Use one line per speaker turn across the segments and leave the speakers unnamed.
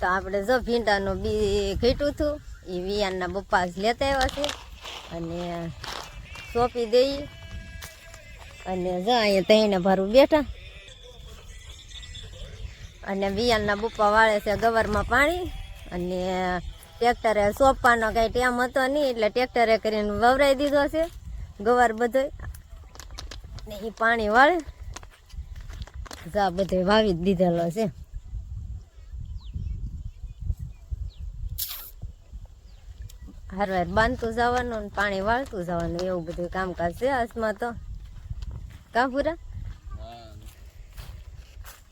તો આપણે જો ભીંડાનું બી ઘટ્યું હતું. એ વિયાનના બપ્પા લેતા આવ્યા છે. અને સોંપી દઈ. અને જો અહીંયા તઈને ભરું બેઠા. અને વિયાનના બુપ્પા વાળે છે ગવરમાં પાણી. અને ટ્રેક્ટરે સોંપવાનો કાંઈ ટેમ હતો નહીં, એટલે ટ્રેક્ટરે કરીને વવરાઈ દીધો છે ગવાર બધો. ને એ પાણી વાળે જા બધે વાવી દીધેલો છે. હારવાર બાંધતું જવાનું પાણી વાળતું જવાનું, એવું બધું કામકાજ છે હાથમાં તો. કા પૂરા?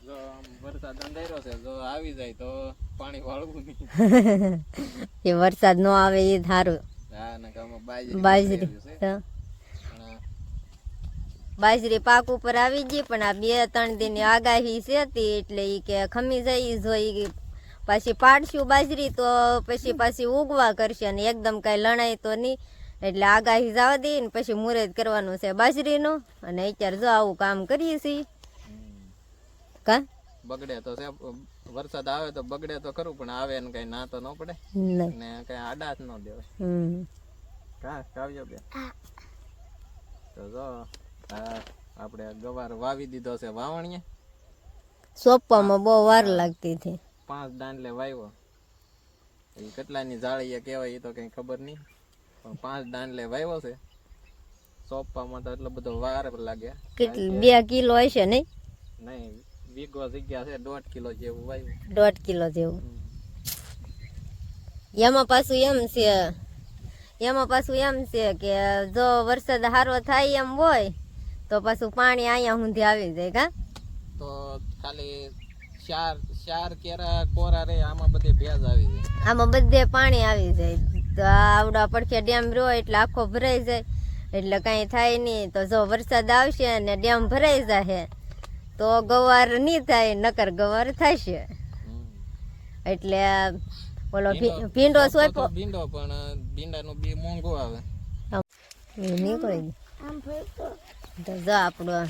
જો વરસાદ અંધાર્યો છે જો આવી જાય તો પાણી વાળવું નહીં.
એ વરસાદ ન આવે એ
હા બાજરી
પાક ઉપર આવી ગઈ પણ આ બે ત્રણ દિનની આગાહી છે એટલે એ કે ખમી જાય જોઈ પાછી પાડશું બાજરી તો પછી પાછી ઉગવા કરશે અને એકદમ કાંઈ લણાય તો નહીં. એટલે આગાહી જવા દઈ ને પછી મુહૂર્ત કરવાનું છે બાજરીનું. અને અત્યારે જો આવું કામ કરીએ છીએ. કા?
બગડે તો છે વરસાદ આવે તો બગડે તો ખરું પણ આવે ને કઈ ના તો ન પડે. ને. કઈ આડા જ ન દેવાય. કા? કાવ્યો બે તો જો આપણે ગવાર વાવી દીધો છે વાવણીએ.
સોંપવામાં બહુ વાર લાગતી હતી.
પાંચ દાંડલે વાવ્યો. એ કેટલાની જાળીએ કહેવાય એ તો કઈ ખબર નહીં. પણ પાંચ લે વાવ્યો છે. સોંપવામાં તો એટલો બધો વાર લાગે
કેટલી? બે કિલો હશે નહીં?
નહીં વીઘો જગ્યા છે દોઢ કિલો જેવું વાવ્યું
દોઢ કિલો જેવું. એમાં પાછું એમ છે એમાં પાછું એમ છે કે જો વરસાદ સારો થાય એમ હોય તો પાછું પાણી અહીંયા સુધી આવી જાય કા?
તો ખાલી ચાર ચાર કેરા કોરા રે આમાં બધે ભેજ આવી જાય.
આમાં બધે પાણી આવી જાય. તો આ આવડા પડખે ડેમ રહ્યો એટલે આખો ભરાઈ જાય. એટલે કાંઈ થાય નહીં. તો જો વરસાદ આવશે અને ડેમ ભરાઈ જાય તો ગવાર નહીં થાય નકર ગવાર થશે. એટલે ઓલો ભી-
ભીંડો- તો ભીંડો પણ ભીંડાનો બી મોંઘો આવે.
નીકળી તો જો આપણો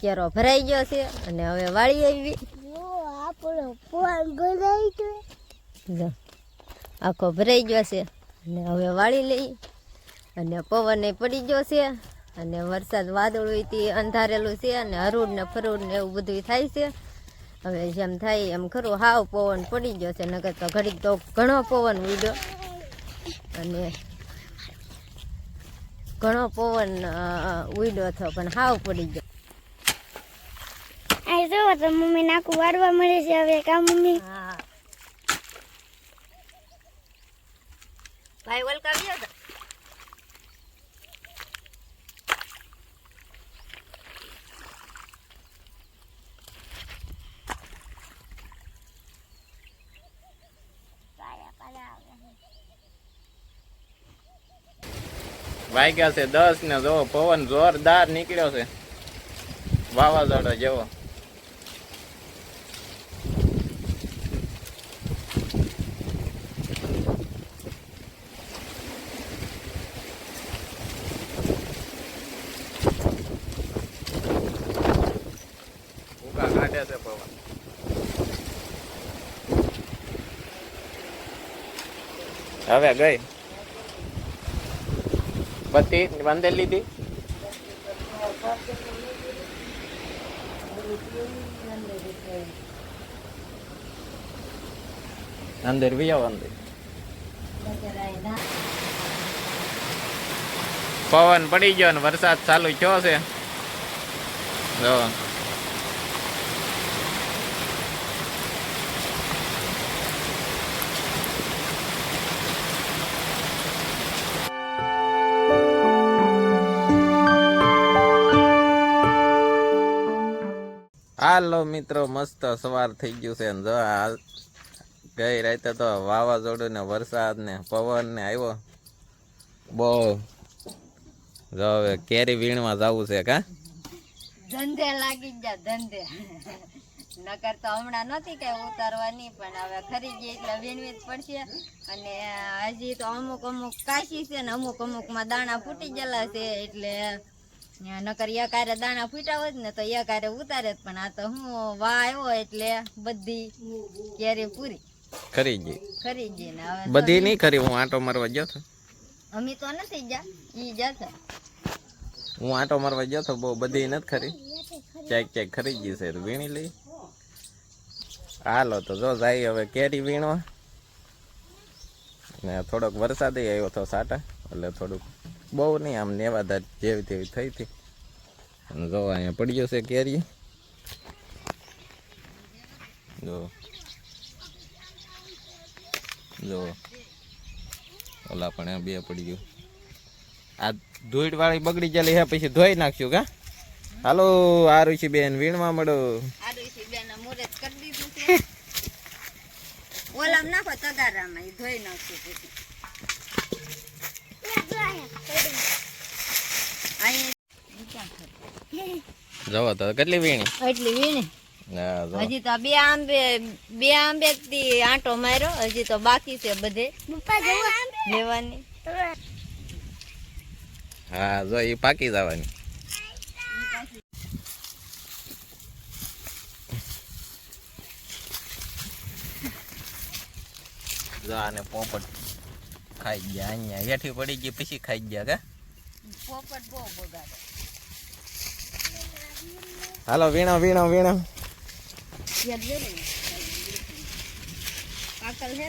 કેરો ભરાઈ ગયો છે અને હવે વાળી આવી. જો. આખો ભરાઈ ગયો છે. અને હવે વાળી લઈ. અને પવન પડી ગયો છે. અને વરસાદ વાદળોથી અંધારેલું છે અને હરૂડ ને ફરૂડ ને એવું બધું થાય છે. હવે જેમ થાય એમ ખરું. હાવ પવન પડી ગયો છે. નગર તો ઘડીક તો ઘણો પવન ઉડ્યો. અને ઘણો પવન ઉડ્યો હતો, પણ હાવ પડી ગયો.
આ જો તો મમ્મી નાકું વાળવા મળે છે. હવે કા મમ્મી
હા ભાઈ વલકા ગયો હતો
વાગ્યા છે દસ ને જો, પવન જોરદાર નીકળ્યો છે. વાવાઝોડો જેવો. કાઢે છે હવે ગઈ. બત્તી બાંધે લીધી. અંદર વિયાવ અંદર. પવન પડી ગયો ને વરસાદ ચાલુ થયો છે. જો. હાલો મિત્રો, મસ્ત સવાર થઈ ગયું છે જો ગઈ રાતે તો વાવાઝોડું ને વરસાદ ને પવન ને આવ્યો. બહુ જો હવે કેરી વીણવા જવું છે કા?
ધંધે લાગી ગયા, ધંધે. નકર તો હમણાં નથી કઈ ઉતારવાની, પણ હવે ખરીદી એટલે વીણવી જ પડશે. અને હજી તો અમુક અમુક કાશી છે ને અમુક અમુકમાં દાણા ફૂટી ગયેલા છે, એટલે નકર યકારે દાણા ફૂટ્યા હોત ને તો યકારે ઉતારે પણ આ તો હું વા આવ્યો એટલે બધી કેરી પૂરી.
ખરી ગઈ.
ખરીદી ને હવે
બધી નહીં ખરી હું આંટો મારવા ગયો હતો
અમે તો નથી જા ઈ જતા
હું આંટો મારવા ગયો તો બહુ બધી નથી ખરી. ક્યાંક ક્યાંક ખરી ગઈ છે તો વીણી લઈ. હાલો તો જો જાય હવે કેરી વીણવા. ને થોડોક વરસાદ આવ્યો હતો સાટા એટલે થોડુંક બહુ નહીં, આમ નેવાદાર જેવી તેવી થઈ હતી. અને જો અહીંયા પડ્યો છે કેરી જો. જો. ઓલા પણ આ બે પડી ગયું. આ ધોઈડ વાળી બગડી ગયેલી હે, પછી ધોઈ નાખ્યું કા? હાલો આરુષી બેન વીણવા મળો.
આરુષી બેન મુહૂર્ત કરી ધોઈ નાખ્યું
જવો તો કેટલી વીણી?
એટલી વીણી.
હા
હજી તો બે આંબે બે આંબે થી આંટો માર્યો હજી તો બાકી છે બધે. લેવાની.
હા જો એ પાકી જવાની. જો આને પોપટ ખાઈ ગયા અહીંયા હેઠી પડી ગઈ પછી ખાઈ ગયા કા?
પોપટ બહુ બગાડે.
હાલો વીણો વીણો વીણો.
ને? પાકલ ને?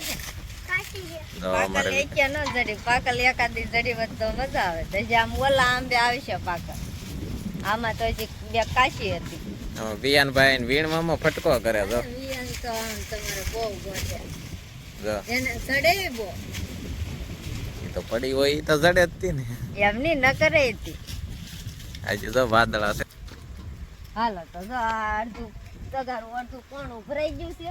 ન એકાદી જડી વધ તો મજા આવે. તો હજી આમ ઓલા આંબે આવશે પાકલ આમાં તો હજી બે કાશી હતી.
વિયાનભાઈ વીણવામાં ફટકો કરે જો
વિયન તો આમ તમારે બહુ ગોઠે.
જો.
એને જડે બહુ.
એ તો પડી હોય તો જડે જ હતી ને.
એમની ન કરે હતી
આજે તો વાદળા છે.
હાલો તો જો અડધું તગારું અડધું કોણ ઉભરાઈ ગયું છે.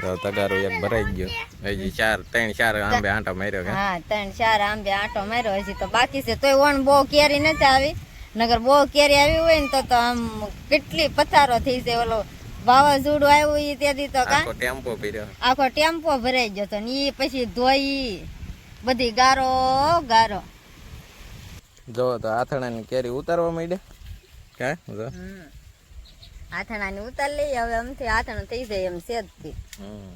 જો તગારું એક ભરાઈ ગયો. હજી ચાર ત્રણ ચાર આંબે આંટા માર્યો
હા ત્રણ ચાર આંબે આંટો માર્યો. હજી તો બાકી છે. તોય બહુ કેરી નથી આવી. નગર બહુ કેરી આવી હોય ને તો તો આમ કેટલી પથારો થઈ છે ઓલો વાવાઝોડું આવ્યું ઈ તેથી તો
આખો ટેમ્પો
આખો ટેમ્પો ભરાઈ ગયો તો ને એ પછી ધોઈ બધી ગારો ગારો.
જો તો આથણાની કેરી ઉતારવા માંડે. કા જો.
આથણાની ઉતાર લઈએ હવે આમથી આથણ થઈ જાય એમ છે જ
હમ.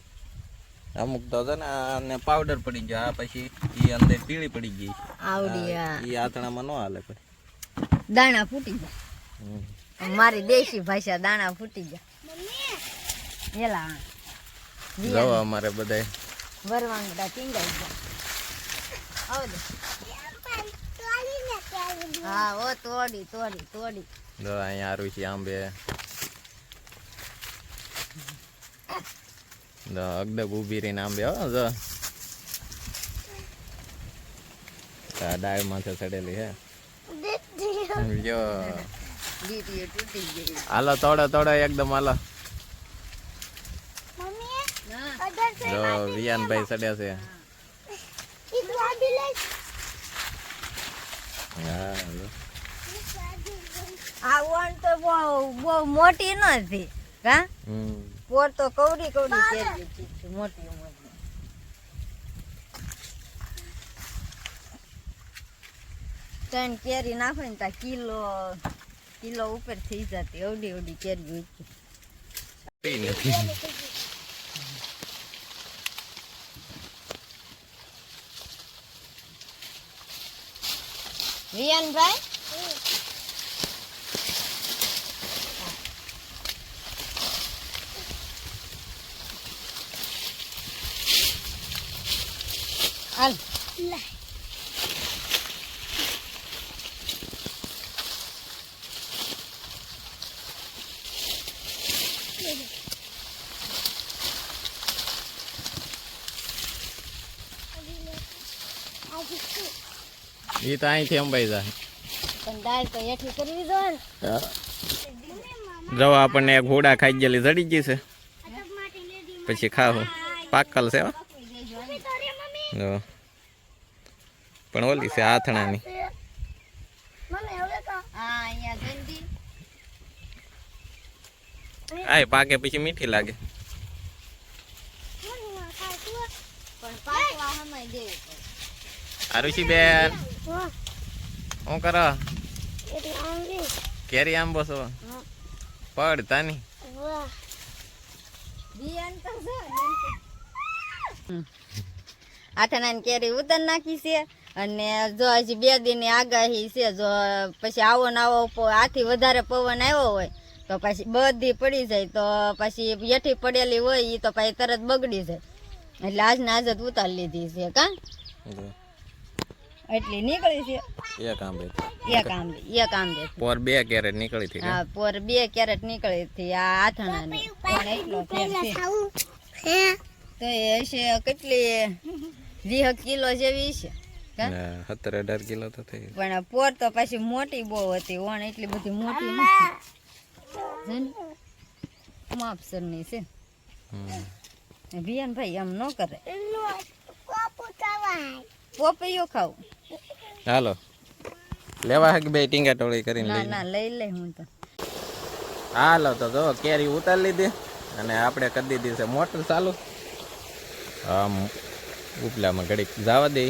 અમુક તો છે ને આને પાવડર પડી ગયો આ પછી ઈ અંદર પીળી પડી ગઈ.
આવડી
ઈ આથણામાં નો હાલે પછી
દાણા ફૂટી જાય મારી દેશી ભાષા દાણા ફૂટી જાય એલા
જો અમારે બધાય.
વરવાંગડા ટીંગાઈ ગયા. આવો. હા ઓ તોડી તોડી તોડી.
જો અહીંયા આરુષી આંબે જો અગદગ ઊભી રહીને આંબે હો જો. આ માથે ચડેલી હે. જો. હાલો તોડો તોડો એકદમ હાલો. જો વિયાનભાઈ ચડ્યા છે
ઈ ગાડી લઈ
હા જો.
આ વણ તો બહુ બહુ મોટી નથી કા પોર તો કવડી કવડી કેરી છે મોટી મોટી ત્રણ કેરી નાખો ને ત્યાં કિલો કિલો ઉપર થઈ જતી અવડી અવડી કેરી હોય છે
પી નથી
વિયાનભાઈ? હાલ.
ઈ તો અહીંથી અંબાઈ જાય
પણ દાળ તો હેઠી કરવી જોઈએ ને
જો આપણને એક ઘોડા ખાઈ ગયેલી જડી ગઈ છે પછી ખાવું પાકલ છે હો. જો પણ ઓલી છે આથણાની
મને હવે કા
હા અહીંયા જલ્દી
આ પાકે પછી મીઠી લાગે
મને આ ખાતું
પણ પાકવા સમય દેવી પડે
આરુષી બેન શું કરો? કેરી આંબો છો? પડ તાની.
વાહ
બિયાન તો છે આઠાના કેરી ઉતર નાખી છે અને જો હજી બે દિનની આગાહી છે જો પછી આવો ને આવો આથી વધારે પવન આવ્યો હોય તો પછી બધી પડી જાય તો પછી યઠી પડેલી હોય એ તો પછી તરત બગડી જાય. એટલે આજના આજ જ ઉતારી લીધી છે કા? એટલી નીકળી છે.
એક આંબે
એક આંબે એક આંબે
પોર બે કેરેટ નીકળી હતી
હા પોર બે કેરેટ નીકળી હતી. આ આથાણાની. પણ એટલો ફેર છે. તો એ છે કેટલી વીહ કિલો જેવી છે.
સત્તર અઢાર કિલો તો થઈ
પણ પોર તો પાછી મોટી બહુ હતી. ઓણ એટલી બધી મોટી નથી? માપસરની છે.
હમ.
ભાઈ એમ ન કરે.
કોપુ
ખાવું.
હાલો. લેવા હક બે ટીંગા ટોળી કરીને લઈ
ના લઈ લે હું તો.
હાલો તો જો કેરી ઉતારી લીધી અને આપણે કરી દીધી છે મોટર ચાલુ. આમ ઉપલામાં ઘડીક જવા દે.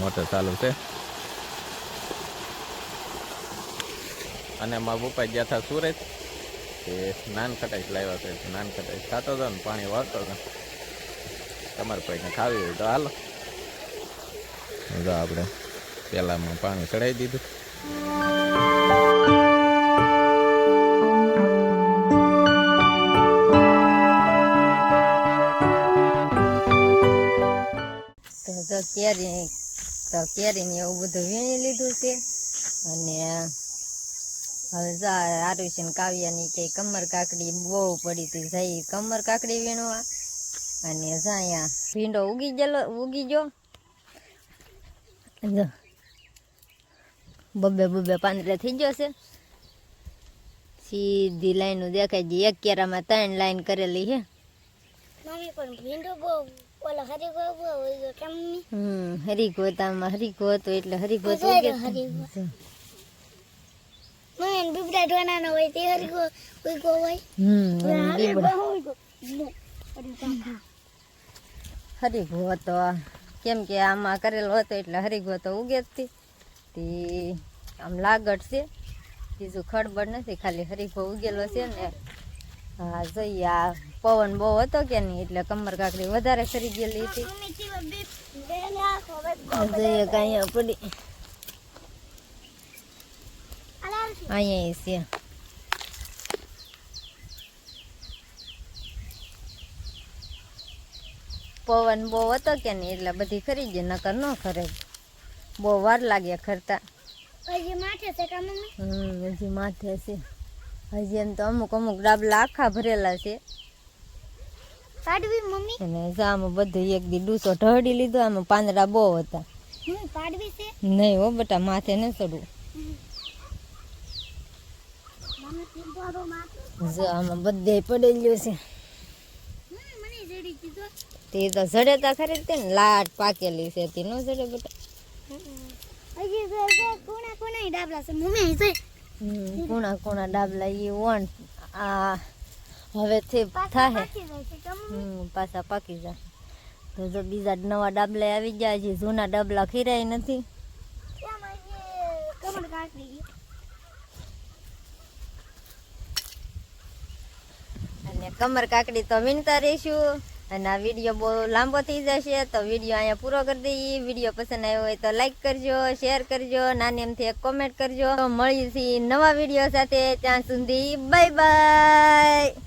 મોટર ચાલુ છે. અને મારા પપ્પા ગયા હતા સુરત. એ નાન ખટાઈશ લાવ્યા છે. નાન ખટાઈશ ખાતો હતો ને પાણી વાળતો હતો. તમારે કોઈને ખાવી હોય તો હાલો. આપણે પેલામાં પાણી ચડાવી દીધું.
તો કેરી, તો એવું બધું વીણી લીધું છે. અને હવે આરુષી ને કાવ્યાની કે કમર કાકડી બહુ પડી હતી. જઈ કમર કાકડી વીણવા. અને જા અહીંયા ભીંડો ઉગી ગયેલો, ઉગી ગયો. જો બબે બબે પાંદડે થઈ ગયો છે. સીધી લાઈનો દેખાય છે. એક કેરામાં ત્રણ લાઈન કરેલી છે.
મમ્મી પણ ભીંડો બહુ ઓલો હરી બહુ બહુ હોય કેમ ની?
હમ હરીગોતામાં હરીગો હતો એટલે હરીગો તો જ
હરીગો. બીબડા ઢોનાનો હોય તે હોય.
હમ હતો કેમ કે આમાં કરેલો હતો એટલે હરીગો તો ઉગે જ તે આમ લાગટ છે. બીજું ખડબડ નથી, ખાલી હરીગો ઉગેલો છે ને. હા જોઈએ આ પવન બહુ હતો કે નહીં, એટલે કમર કાકડી વધારે ખરી ગયેલી હતી. જોઈએ કે અહીંયા પડી અહીંયા છે. પવન બહુ હતો કે નહીં એટલે બધી ખરી ગઈ નકર ન ખરે. બહુ વાર લાગે ખરતા
હજી માથે છે કા મમ્મી?
હજી માથે છે. હજી એમ તો અમુક અમુક ડાબલા આખા ભરેલા છે.
પાડવી મમ્મી?
અને જામ બધું એક દી ડૂસો ઢળી લીધો આમાં પાંદડા બહુ હતા.
હમ પાડવી છે?
નહીં હો બેટા માથે ન ચડવું આમાં બધે પડેલું છે.
મને જડી દીધો.
તે તો જડે તા ખરી તે ને લાટ પાકેલી છે તે નો જડે બેટા.
હજી તો કોણા કોણા ડાબલા છે મમ્મી અહીં છે.
હમ, કુણા કુણા ડાબલા એ વણ આ હવેથી થાહે.
છે કેમ
હમ પાછા પાકી જાય. તો જો બીજા નવા ડાબલા આવી ગયા છે જૂના ડાબલા ખીરાય નથી.
કાઢી
અને કમર કાકડી તો વીણતા રહીશું. અને આ વીડિયો બહુ લાંબો થઈ જશે, તો વીડિયો અહીંયા પૂરો કરી દઈએ. વીડિયો પસંદ આવ્યો હોય તો લાઈક કરજો શેર કરજો, નાની એમથી એક કોમેન્ટ કરજો. તો છીએ નવા વીડિયો સાથે. ત્યાં સુધી બાય બાય